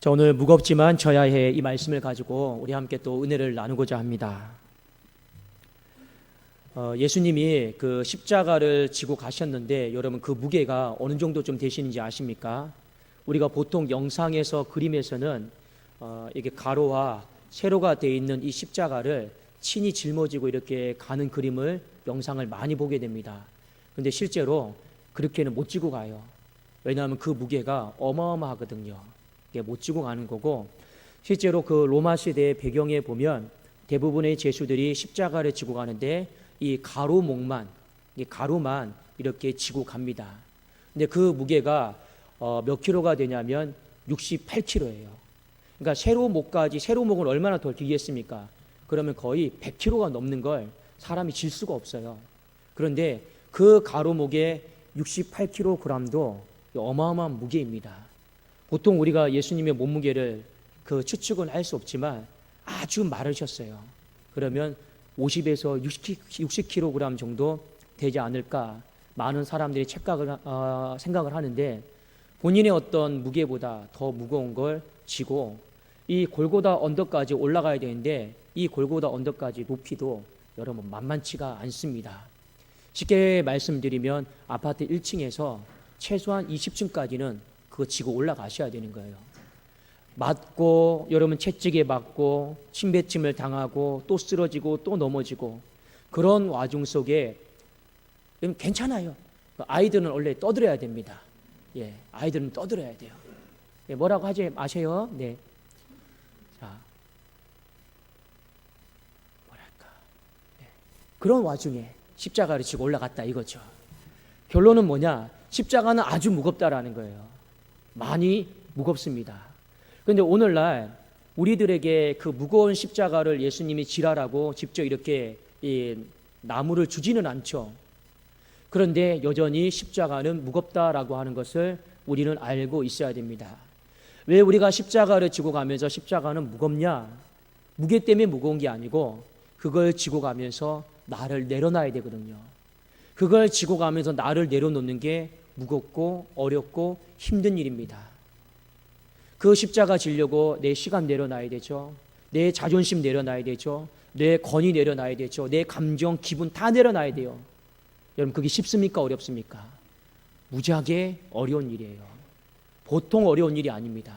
자, 오늘 무겁지만 져야 해 이 말씀을 가지고 우리 함께 또 은혜를 나누고자 합니다. 어, 예수님이 그 십자가를 지고 가셨는데 여러분 그 무게가 어느 정도 좀 되시는지 아십니까? 우리가 보통 영상에서 그림에서는 어, 이게 가로와 세로가 되어 있는 이 십자가를 친히 짊어지고 이렇게 가는 그림을 영상을 많이 보게 됩니다. 근데 실제로 그렇게는 못 지고 가요. 왜냐하면 그 무게가 어마어마하거든요. 못 지고 가는 거고 실제로 그 로마 시대의 배경에 보면 대부분의 제수들이 십자가를 지고 가는데 이 가로목만 이 가로만 이렇게 지고 갑니다. 근데 그 무게가 어, 몇 킬로가 되냐면 68킬로예요. 그러니까 세로목까지 세로목은 얼마나 더 길겠습니까? 그러면 거의 100킬로가 넘는 걸 사람이 질 수가 없어요. 그런데 그 가로목에 68kg도 어마어마한 무게입니다. 보통 우리가 예수님의 몸무게를 그 추측은 할 수 없지만 아주 마르셨어요. 그러면 50에서 60, 60kg 정도 되지 않을까 많은 사람들이 착각을 어, 생각을 하는데 본인의 어떤 무게보다 더 무거운 걸 지고 이 골고다 언덕까지 올라가야 되는데 이 골고다 언덕까지 높이도 여러분 만만치가 않습니다. 쉽게 말씀드리면 아파트 1층에서 최소한 20층까지는 그거 지고 올라가셔야 되는 거예요. 맞고 여러분 채찍에 맞고 침뱉침을 당하고 또 쓰러지고 또 넘어지고 그런 와중 속에 괜찮아요. 아이들은 원래 떠들어야 됩니다. 예, 아이들은 떠들어야 돼요. 예, 뭐라고 하지 마세요. 네. 자, 뭐랄까. 예, 그런 와중에 십자가를 지고 올라갔다 이거죠. 결론은 뭐냐? 십자가는 아주 무겁다라는 거예요. 많이 무겁습니다. 그런데 오늘날 우리들에게 그 무거운 십자가를 예수님이 지라라고 직접 이렇게 이 나무를 주지는 않죠. 그런데 여전히 십자가는 무겁다라고 하는 것을 우리는 알고 있어야 됩니다. 왜 우리가 십자가를 지고 가면서 십자가는 무겁냐? 무게 때문에 무거운 게 아니고 그걸 지고 가면서 나를 내려놔야 되거든요. 그걸 지고 가면서 나를 내려놓는 게 무겁고 어렵고 힘든 일입니다. 그 십자가 지려고 내 시간 내려놔야 되죠. 내 자존심 내려놔야 되죠. 내 권위 내려놔야 되죠. 내 감정, 기분 다 내려놔야 돼요. 여러분 그게 쉽습니까? 어렵습니까? 무지하게 어려운 일이에요. 보통 어려운 일이 아닙니다.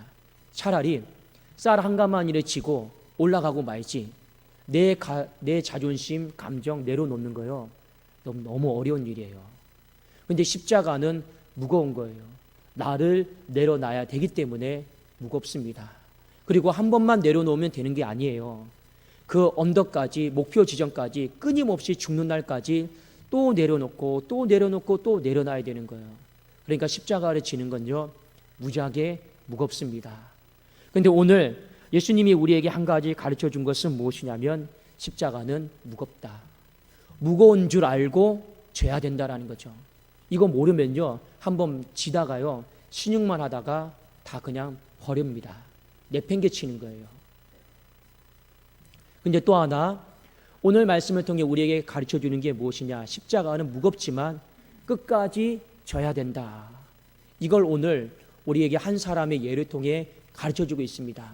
차라리 쌀 한 가마니를 지고 올라가고 말지 내, 가, 내 자존심, 감정 내려놓는 거요. 너무, 너무 어려운 일이에요. 근데 십자가는 무거운 거예요. 나를 내려놔야 되기 때문에 무겁습니다. 그리고 한 번만 내려놓으면 되는 게 아니에요. 그 언덕까지, 목표 지점까지 끊임없이 죽는 날까지 또 내려놓고 또 내려놓고 또 내려놔야 되는 거예요. 그러니까 십자가를 지는 건요, 무지하게 무겁습니다. 근데 오늘 예수님이 우리에게 한 가지 가르쳐 준 것은 무엇이냐면 십자가는 무겁다. 무거운 줄 알고 죄야 된다라는 거죠. 이거 모르면요. 한번 지다가요. 신용만 하다가 다 그냥 버립니다. 내팽개치는 거예요. 근데 또 하나 오늘 말씀을 통해 우리에게 가르쳐 주는 게 무엇이냐? 십자가는 무겁지만 끝까지 져야 된다. 이걸 오늘 우리에게 한 사람의 예를 통해 가르쳐 주고 있습니다.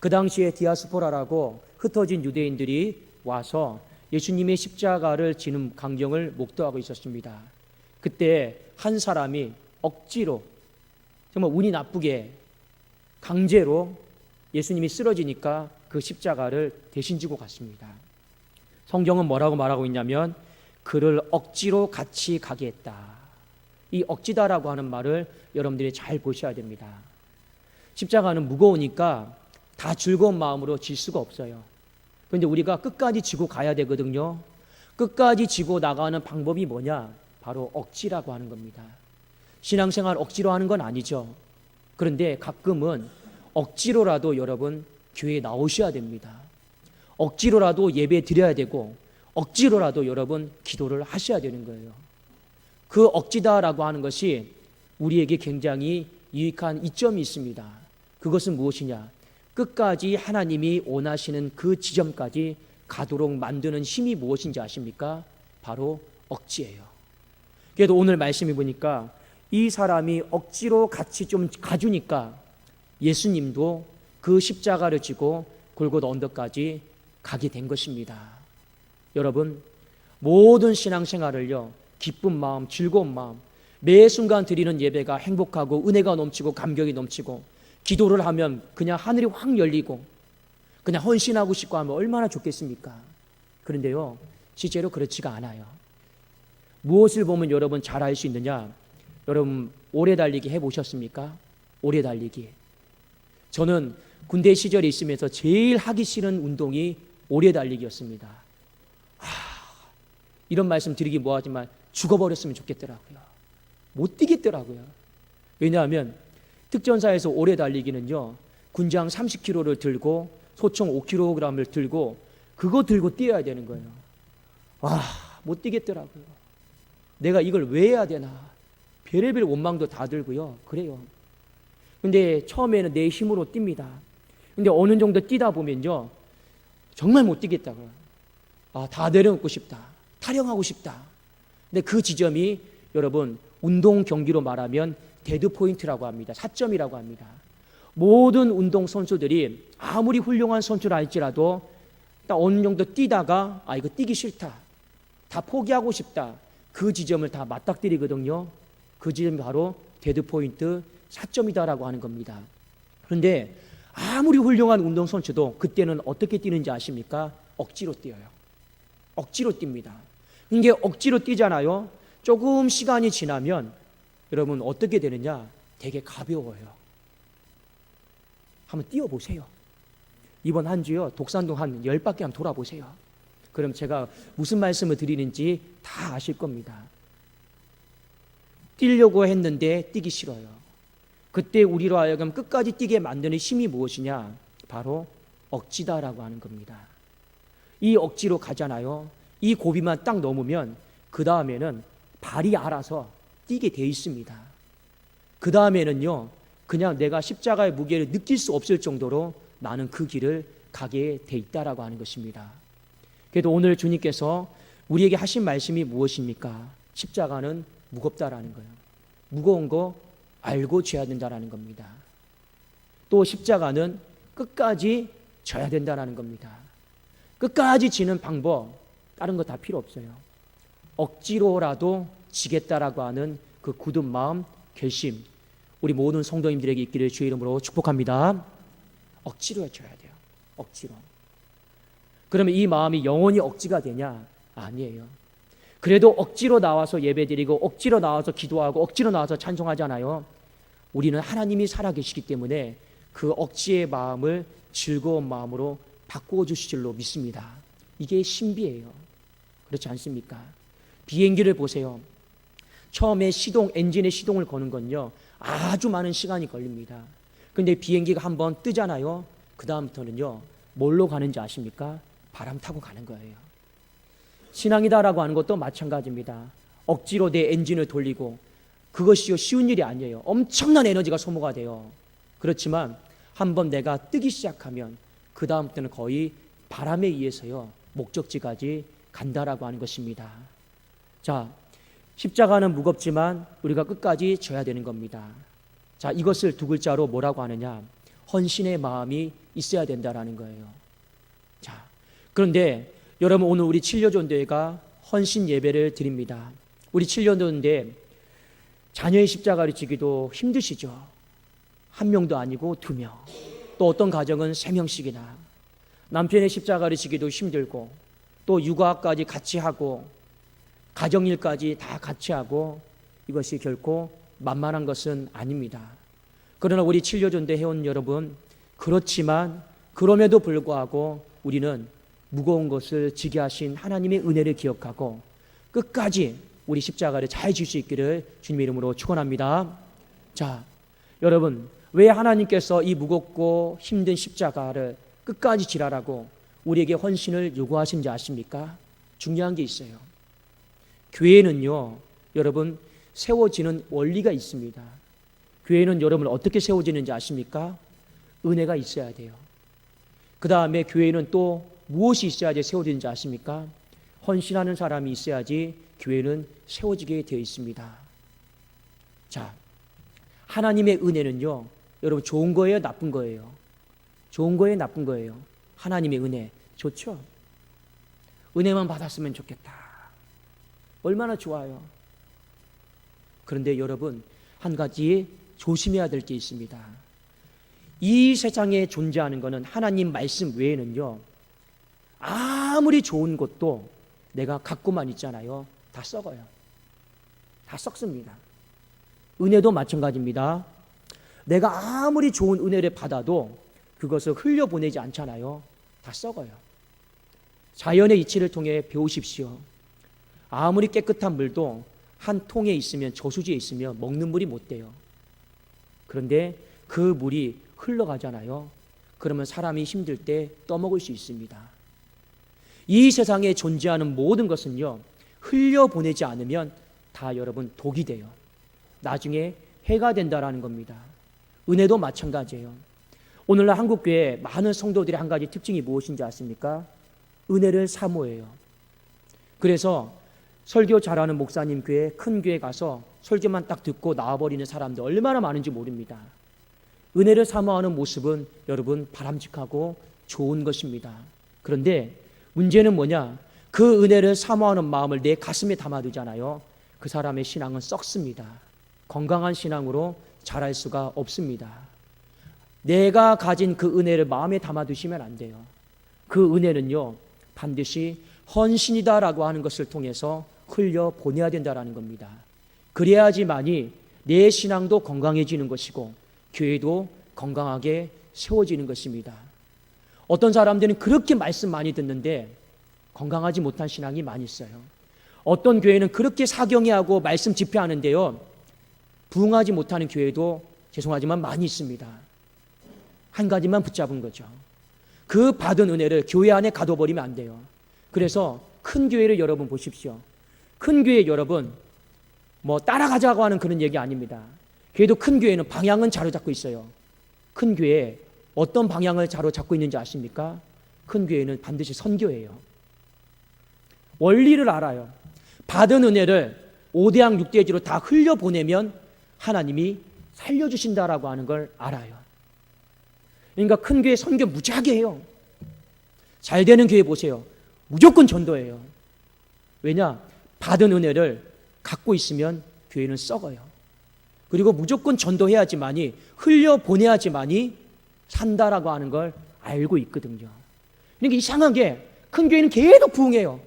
그 당시에 디아스포라라고 흩어진 유대인들이 와서 예수님의 십자가를 지는 광경을 목도하고 있었습니다. 그때 한 사람이 억지로 정말 운이 나쁘게 강제로 예수님이 쓰러지니까 그 십자가를 대신 지고 갔습니다. 성경은 뭐라고 말하고 있냐면 그를 억지로 같이 가게 했다. 이 억지다라고 하는 말을 여러분들이 잘 보셔야 됩니다. 십자가는 무거우니까 다 즐거운 마음으로 질 수가 없어요. 그런데 우리가 끝까지 지고 가야 되거든요. 끝까지 지고 나가는 방법이 뭐냐? 바로 억지라고 하는 겁니다. 신앙생활 억지로 하는 건 아니죠. 그런데 가끔은 억지로라도 여러분 교회에 나오셔야 됩니다. 억지로라도 예배 드려야 되고 억지로라도 여러분 기도를 하셔야 되는 거예요. 그 억지다라고 하는 것이 우리에게 굉장히 유익한 이점이 있습니다. 그것은 무엇이냐? 끝까지 하나님이 원하시는 그 지점까지 가도록 만드는 힘이 무엇인지 아십니까? 바로 억지예요. 그래도 오늘 말씀해 보니까 이 사람이 억지로 같이 좀 가주니까 예수님도 그 십자가를 지고 골고다 언덕까지 가게 된 것입니다. 여러분, 모든 신앙생활을요, 기쁜 마음, 즐거운 마음, 매 순간 드리는 예배가 행복하고 은혜가 넘치고 감격이 넘치고 기도를 하면 그냥 하늘이 확 열리고 그냥 헌신하고 싶고 하면 얼마나 좋겠습니까? 그런데요, 실제로 그렇지가 않아요. 무엇을 보면 여러분 잘 알 수 있느냐? 여러분 오래 달리기 해 보셨습니까? 오래 달리기. 저는 군대 시절에 있으면서 제일 하기 싫은 운동이 오래 달리기였습니다. 하, 이런 말씀 드리기 뭐하지만 죽어버렸으면 좋겠더라고요. 못 뛰겠더라고요. 왜냐하면 특전사에서 오래 달리기는요 군장 30kg를 들고 소총 5kg을 들고 그거 들고 뛰어야 되는 거예요. 와, 못 뛰겠더라고요. 내가 이걸 왜 해야 되나? 별의별 원망도 다 들고요. 그래요. 근데 처음에는 내 힘으로 뜁니다. 근데 어느 정도 뛰다 보면요. 정말 못 뛰겠다고요. 아, 다 내려놓고 싶다. 타령하고 싶다. 근데 그 지점이 여러분 운동 경기로 말하면 데드 포인트라고 합니다. 사점이라고 합니다. 모든 운동 선수들이 아무리 훌륭한 선수라 할지라도 딱 어느 정도 뛰다가 아 이거 뛰기 싫다. 다 포기하고 싶다. 그 지점을 다 맞닥뜨리거든요. 그 지점이 바로 데드 포인트 사점이다라고 하는 겁니다. 그런데 아무리 훌륭한 운동 선수도 그때는 어떻게 뛰는지 아십니까? 억지로 뛰어요. 억지로 뜁니다. 이게 억지로 뛰잖아요. 조금 시간이 지나면 여러분 어떻게 되느냐? 되게 가벼워요. 한번 뛰어보세요. 이번 한 주요 독산동 한 열 바퀴 한번 돌아보세요. 그럼 제가 무슨 말씀을 드리는지 다 아실 겁니다. 뛰려고 했는데 뛰기 싫어요. 그때 우리로 하여금 끝까지 뛰게 만드는 힘이 무엇이냐? 바로 억지다라고 하는 겁니다. 이 억지로 가잖아요. 이 고비만 딱 넘으면 그 다음에는 발이 알아서 뛰게 돼 있습니다. 그 다음에는요, 그냥 내가 십자가의 무게를 느낄 수 없을 정도로 나는 그 길을 가게 돼 있다라고 하는 것입니다. 그래도 오늘 주님께서 우리에게 하신 말씀이 무엇입니까? 십자가는 무겁다라는 거예요. 무거운 거 알고 져야 된다라는 겁니다. 또 십자가는 끝까지 져야 된다라는 겁니다. 끝까지 지는 방법 다른 거 다 필요 없어요. 억지로라도 지겠다라고 하는 그 굳은 마음, 결심 우리 모든 성도님들에게 있기를 주의 이름으로 축복합니다. 억지로 해줘야 돼요. 억지로. 그러면 이 마음이 영원히 억지가 되냐? 아니에요. 그래도 억지로 나와서 예배드리고 억지로 나와서 기도하고 억지로 나와서 찬송하잖아요. 우리는 하나님이 살아계시기 때문에 그 억지의 마음을 즐거운 마음으로 바꾸어 주실 줄로 믿습니다. 이게 신비예요. 그렇지 않습니까? 비행기를 보세요. 처음에 시동 엔진의 시동을 거는 건요. 아주 많은 시간이 걸립니다. 근데 비행기가 한번 뜨잖아요. 그다음부터는요. 뭘로 가는지 아십니까? 바람 타고 가는 거예요. 신앙이다라고 하는 것도 마찬가지입니다. 억지로 내 엔진을 돌리고 그것이 쉬운 일이 아니에요. 엄청난 에너지가 소모가 돼요. 그렇지만 한번 내가 뜨기 시작하면 그 다음부터는 거의 바람에 의해서요 목적지까지 간다라고 하는 것입니다. 자, 십자가는 무겁지만 우리가 끝까지 져야 되는 겁니다. 자, 이것을 두 글자로 뭐라고 하느냐? 헌신의 마음이 있어야 된다라는 거예요. 자, 그런데 여러분 오늘 우리 7년전대회가 헌신 예배를 드립니다. 우리 7년전대 자녀의 십자가를 지기도 힘드시죠. 한 명도 아니고 두 명. 또 어떤 가정은 세 명씩이나. 남편의 십자가를 지기도 힘들고 또 육아까지 같이 하고 가정일까지 다 같이 하고 이것이 결코 만만한 것은 아닙니다. 그러나 우리 7년전대 회원 여러분 그렇지만 그럼에도 불구하고 우리는 무거운 것을 지게 하신 하나님의 은혜를 기억하고 끝까지 우리 십자가를 잘 질 수 있기를 주님의 이름으로 축원합니다. 자, 여러분 왜 하나님께서 이 무겁고 힘든 십자가를 끝까지 지라라고 우리에게 헌신을 요구하신지 아십니까? 중요한 게 있어요. 교회는요, 여러분 세워지는 원리가 있습니다. 교회는 여러분 어떻게 세워지는지 아십니까? 은혜가 있어야 돼요. 그 다음에 교회는 또 무엇이 있어야지 세워지는지 아십니까? 헌신하는 사람이 있어야지 교회는 세워지게 되어 있습니다. 자, 하나님의 은혜는요, 여러분 좋은 거예요, 나쁜 거예요? 좋은 거예요, 나쁜 거예요? 하나님의 은혜 좋죠. 은혜만 받았으면 좋겠다. 얼마나 좋아요. 그런데 여러분 한 가지 조심해야 될 게 있습니다. 이 세상에 존재하는 것은 하나님 말씀 외에는요. 아무리 좋은 것도 내가 갖고만 있잖아요. 다 썩어요. 다 썩습니다. 은혜도 마찬가지입니다. 내가 아무리 좋은 은혜를 받아도 그것을 흘려보내지 않잖아요. 다 썩어요. 자연의 이치를 통해 배우십시오. 아무리 깨끗한 물도 한 통에 있으면 저수지에 있으면 먹는 물이 못 돼요. 그런데 그 물이 흘러가잖아요. 그러면 사람이 힘들 때 떠먹을 수 있습니다. 이 세상에 존재하는 모든 것은요, 흘려보내지 않으면 다 여러분 독이 돼요. 나중에 해가 된다라는 겁니다. 은혜도 마찬가지예요. 오늘날 한국교회 많은 성도들의 한 가지 특징이 무엇인지 아십니까? 은혜를 사모해요. 그래서 설교 잘하는 목사님 교회, 큰 교회 가서 설교만 딱 듣고 나와버리는 사람들 얼마나 많은지 모릅니다. 은혜를 사모하는 모습은 여러분 바람직하고 좋은 것입니다. 그런데 문제는 뭐냐? 그 은혜를 사모하는 마음을 내 가슴에 담아두잖아요. 그 사람의 신앙은 썩습니다. 건강한 신앙으로 자랄 수가 없습니다. 내가 가진 그 은혜를 마음에 담아두시면 안 돼요. 그 은혜는요, 반드시 헌신이다라고 하는 것을 통해서 흘려 보내야 된다라는 겁니다. 그래야지만이 내 신앙도 건강해지는 것이고 교회도 건강하게 세워지는 것입니다. 어떤 사람들은 그렇게 말씀 많이 듣는데 건강하지 못한 신앙이 많이 있어요. 어떤 교회는 그렇게 사경회하고 말씀 집회하는데요. 부응하지 못하는 교회도 죄송하지만 많이 있습니다. 한 가지만 붙잡은 거죠. 그 받은 은혜를 교회 안에 가둬버리면 안 돼요. 그래서 큰 교회를 여러분 보십시오. 큰 교회 여러분 뭐 따라가자고 하는 그런 얘기 아닙니다. 그래도 큰 교회는 방향은 자로 잡고 있어요. 큰 교회 어떤 방향을 자로 잡고 있는지 아십니까? 큰 교회는 반드시 선교예요. 원리를 알아요. 받은 은혜를 5대양 6대지로 다 흘려보내면 하나님이 살려주신다라고 하는 걸 알아요. 그러니까 큰 교회 선교 무지하게 해요. 잘 되는 교회 보세요. 무조건 전도해요. 왜냐? 받은 은혜를 갖고 있으면 교회는 썩어요. 그리고 무조건 전도해야지만이 흘려 보내야지만이 산다라고 하는 걸 알고 있거든요. 그러니까 이상하게 큰 교회는 계속 부흥해요.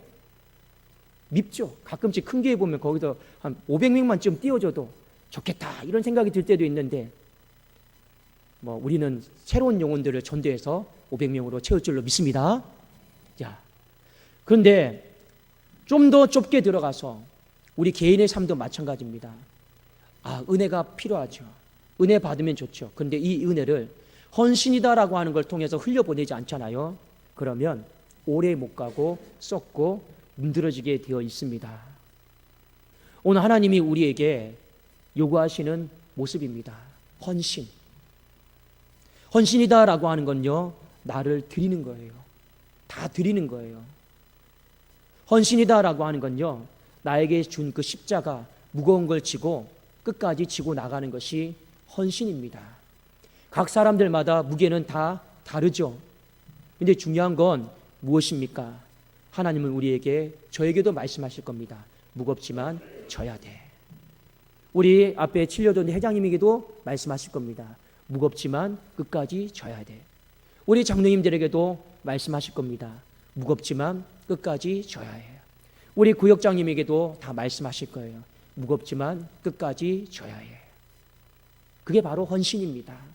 밉죠. 가끔씩 큰 교회 보면 거기서 한 500명만 좀 띄워줘도 좋겠다 이런 생각이 들 때도 있는데 뭐 우리는 새로운 영혼들을 전도해서 500명으로 채울 줄로 믿습니다. 자, 그런데 좀 더 좁게 들어가서 우리 개인의 삶도 마찬가지입니다. 아, 은혜가 필요하죠. 은혜 받으면 좋죠. 그런데 이 은혜를 헌신이다라고 하는 걸 통해서 흘려보내지 않잖아요. 그러면 오래 못 가고 썩고 문드러지게 되어 있습니다. 오늘 하나님이 우리에게 요구하시는 모습입니다. 헌신. 헌신이다라고 하는 건요, 나를 드리는 거예요. 다 드리는 거예요. 헌신이다라고 하는 건요, 나에게 준 그 십자가 무거운 걸 지고 끝까지 지고 나가는 것이 헌신입니다. 각 사람들마다 무게는 다 다르죠. 근데 중요한 건 무엇입니까? 하나님은 우리에게 저에게도 말씀하실 겁니다. 무겁지만 져야 돼. 우리 앞에 칠려던 회장님에게도 말씀하실 겁니다. 무겁지만 끝까지 져야 돼. 우리 장로님들에게도 말씀하실 겁니다. 무겁지만 끝까지 져야 해요. 우리 구역장님에게도 다 말씀하실 거예요. 무겁지만 끝까지 져야 해. 그게 바로 헌신입니다.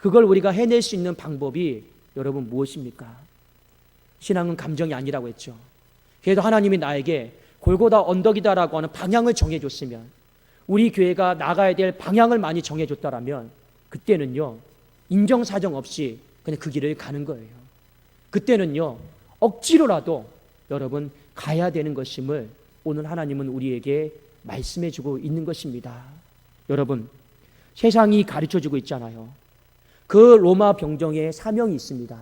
그걸 우리가 해낼 수 있는 방법이 여러분 무엇입니까? 신앙은 감정이 아니라고 했죠. 그래도 하나님이 나에게 골고다 언덕이다라고 하는 방향을 정해줬으면 우리 교회가 나가야 될 방향을 많이 정해줬다라면 그때는요 인정사정 없이 그냥 그 길을 가는 거예요. 그때는요 억지로라도 여러분 가야 되는 것임을 오늘 하나님은 우리에게 말씀해 주고 있는 것입니다. 여러분 세상이 가르쳐 주고 있잖아요. 그 로마 병정에 사명이 있습니다.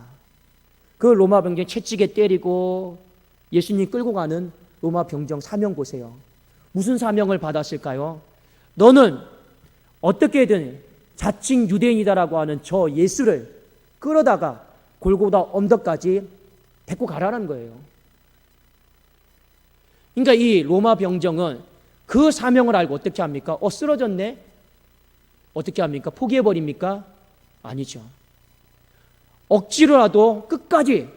그 로마 병정 채찍에 때리고 예수님 끌고 가는 로마 병정 사명 보세요. 무슨 사명을 받았을까요? 너는 어떻게든 자칭 유대인이다라고 하는 저 예수를 끌어다가 골고다 언덕까지 데리고 가라는 거예요. 그러니까 이 로마 병정은 그 사명을 알고 어떻게 합니까? 어 쓰러졌네. 어떻게 합니까? 포기해 버립니까? 아니죠. 억지로라도 끝까지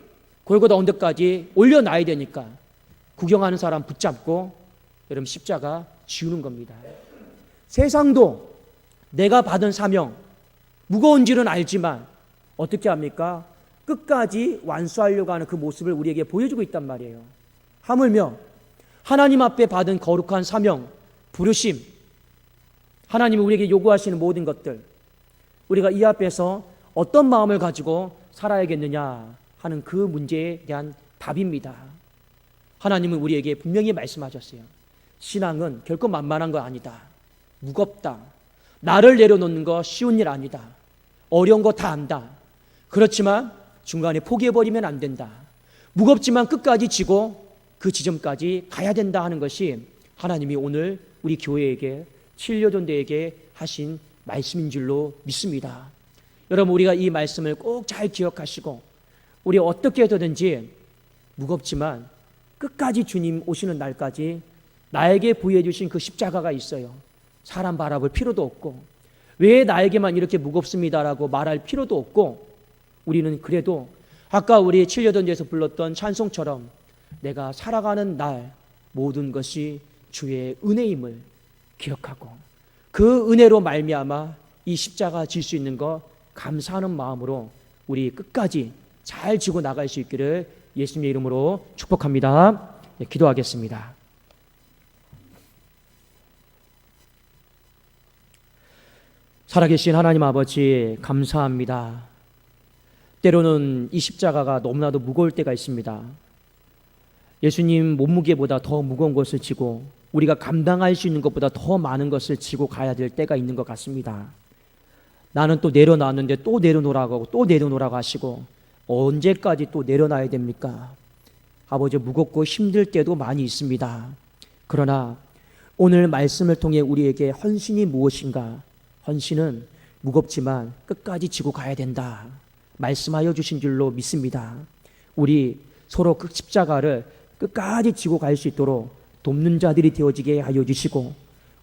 골고다 언덕까지 올려놔야 되니까 구경하는 사람 붙잡고 여러분 십자가 지우는 겁니다. 세상도 내가 받은 사명 무거운 줄은 알지만 어떻게 합니까? 끝까지 완수하려고 하는 그 모습을 우리에게 보여주고 있단 말이에요. 하물며 하나님 앞에 받은 거룩한 사명, 부르심, 하나님이 우리에게 요구하시는 모든 것들, 우리가 이 앞에서 어떤 마음을 가지고 살아야겠느냐 하는 그 문제에 대한 답입니다. 하나님은 우리에게 분명히 말씀하셨어요. 신앙은 결코 만만한 거 아니다. 무겁다. 나를 내려놓는 거 쉬운 일 아니다. 어려운 거 다 안다. 그렇지만 중간에 포기해버리면 안 된다. 무겁지만 끝까지 지고 그 지점까지 가야 된다 하는 것이 하나님이 오늘 우리 교회에게 칠려존대에게 하신 말씀인 줄로 믿습니다. 여러분 우리가 이 말씀을 꼭 잘 기억하시고 우리 어떻게 해서든지 무겁지만 끝까지 주님 오시는 날까지 나에게 부여해 주신 그 십자가가 있어요. 사람 바라볼 필요도 없고 왜 나에게만 이렇게 무겁습니다라고 말할 필요도 없고 우리는 그래도 아까 우리 칠려던지에서 불렀던 찬송처럼 내가 살아가는 날 모든 것이 주의 은혜임을 기억하고 그 은혜로 말미암아 이 십자가 질 수 있는 거 감사하는 마음으로 우리 끝까지 잘 지고 나갈 수 있기를 예수님의 이름으로 축복합니다. 네, 기도하겠습니다. 살아계신 하나님 아버지 감사합니다. 때로는 이 십자가가 너무나도 무거울 때가 있습니다. 예수님 몸무게보다 더 무거운 것을 지고 우리가 감당할 수 있는 것보다 더 많은 것을 지고 가야 될 때가 있는 것 같습니다. 나는 또 내려놨는데 또 내려놓으라고 하고 또 내려놓으라고 하시고 언제까지 또 내려놔야 됩니까? 아버지 무겁고 힘들 때도 많이 있습니다. 그러나 오늘 말씀을 통해 우리에게 헌신이 무엇인가? 헌신은 무겁지만 끝까지 지고 가야 된다. 말씀하여 주신 줄로 믿습니다. 우리 서로 그 십자가를 끝까지 지고 갈 수 있도록 돕는 자들이 되어지게 하여 주시고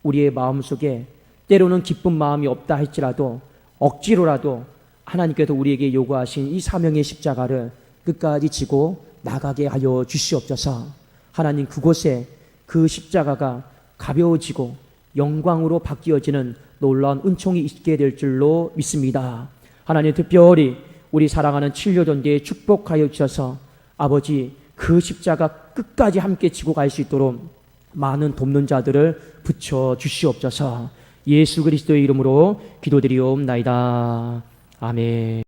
우리의 마음속에 때로는 기쁜 마음이 없다 할지라도 억지로라도 하나님께서 우리에게 요구하신 이 사명의 십자가를 끝까지 지고 나가게 하여 주시옵소서. 하나님 그곳에 그 십자가가 가벼워지고 영광으로 바뀌어지는 놀라운 은총이 있게 될 줄로 믿습니다. 하나님 특별히 우리 사랑하는 칠려전대에 축복하여 주셔서 아버지 그 십자가 끝까지 함께 지고 갈 수 있도록 많은 돕는 자들을 붙여 주시옵소서. 예수 그리스도의 이름으로 기도드리옵나이다. 아멘.